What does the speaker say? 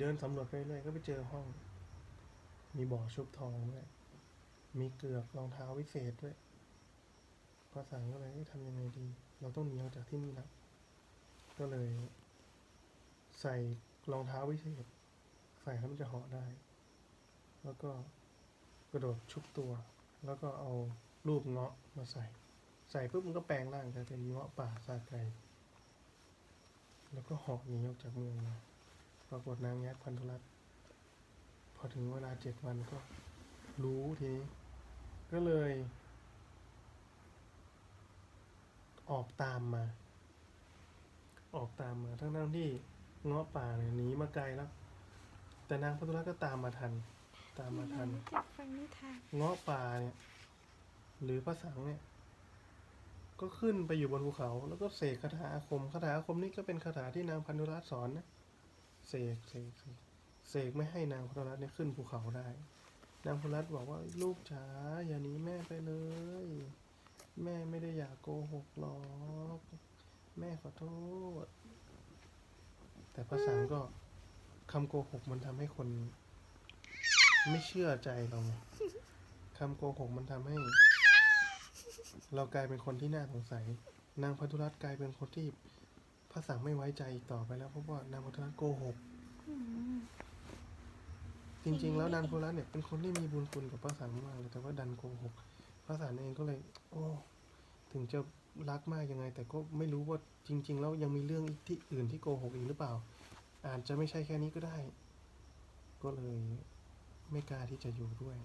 เดินสำรวจไปเรื่อยก็ไปเจอห้อง มีบ่อชุบทองด้วยมีเกือกรองเท้าวิเศษด้วยพระสังก็เลยทำยังไงดี เราต้องหนีออกจากที่นี่แล้วก็เลย ใส่รองเท้าวิเศษ ใส่แล้วมันจะเหาะได้ แล้วก็กระโดดชุบตัว แล้วก็เอารูปเงาะมาใส่ ใส่ปุ๊บมันก็แปลงร่างกลายเป็นเงาะป่าซาไกแล้วก็เหาะหนีออกจากเมืองมา ปรากฏนางยักษ์พันธุรัตน์พอถึงเวลาเจ็ดวันก็รู้ทีนี้ ก็เลย ออกตามมา ออกตามมาทั้งทั้งๆที่เงาะป่าเนี่ยหนีมาไกลแล้ว แต่นางพันธุรัตน์ก็ตามมาทัน ตามมาทันอยากฟังนิทานเงาะป่าเนี่ย หรือพระสังเนี่ยก็ขึ้นไปอยู่บนภูเขา แล้วก็เสกคาถาอาคมคาถาอาคมนี่ก็เป็นคาถาที่นางพันธุรัตน์สอนนะ เสกเสกเสกเสกไม่ให้นางพันธุรัตน์เนี่ยขึ้นภูเขาได้ นางพันธุรัตน์บอกว่าลูกจ๋าอย่าหนีแม่ไปเลย แม่ไม่ได้อยากโกหกหรอกแม่ขอโทษ แต่พระสังก็คำโกหกมันทำให้คน ไม่เชื่อใจเราไงคำโกหกมันทำให้ เรากลายเป็นคนที่น่าสงสัย นางพันธุรัตน์กลายเป็นคนที่ พระสังไม่ไว้ใจอีกต่อไปแล้วเพราะว่านางพันธุรัตน์โกหกอืมจริง ๆ แล้วนางพันธุรัตน์เนี่ยเป็นคนที่มีบุญคุณกับพระสังมากเลยแต่ว่าดันโกหกพระสังเองก็เลย โอ้ถึงจะรักมากยังไง แต่ก็ไม่รู้ว่าจริง ๆ แล้วยังมีเรื่องที่อื่นที่โกหกอีกหรือเปล่า อาจจะไม่ใช่แค่นี้ก็ได้ ก็เลยไม่กล้าที่จะอยู่ด้วย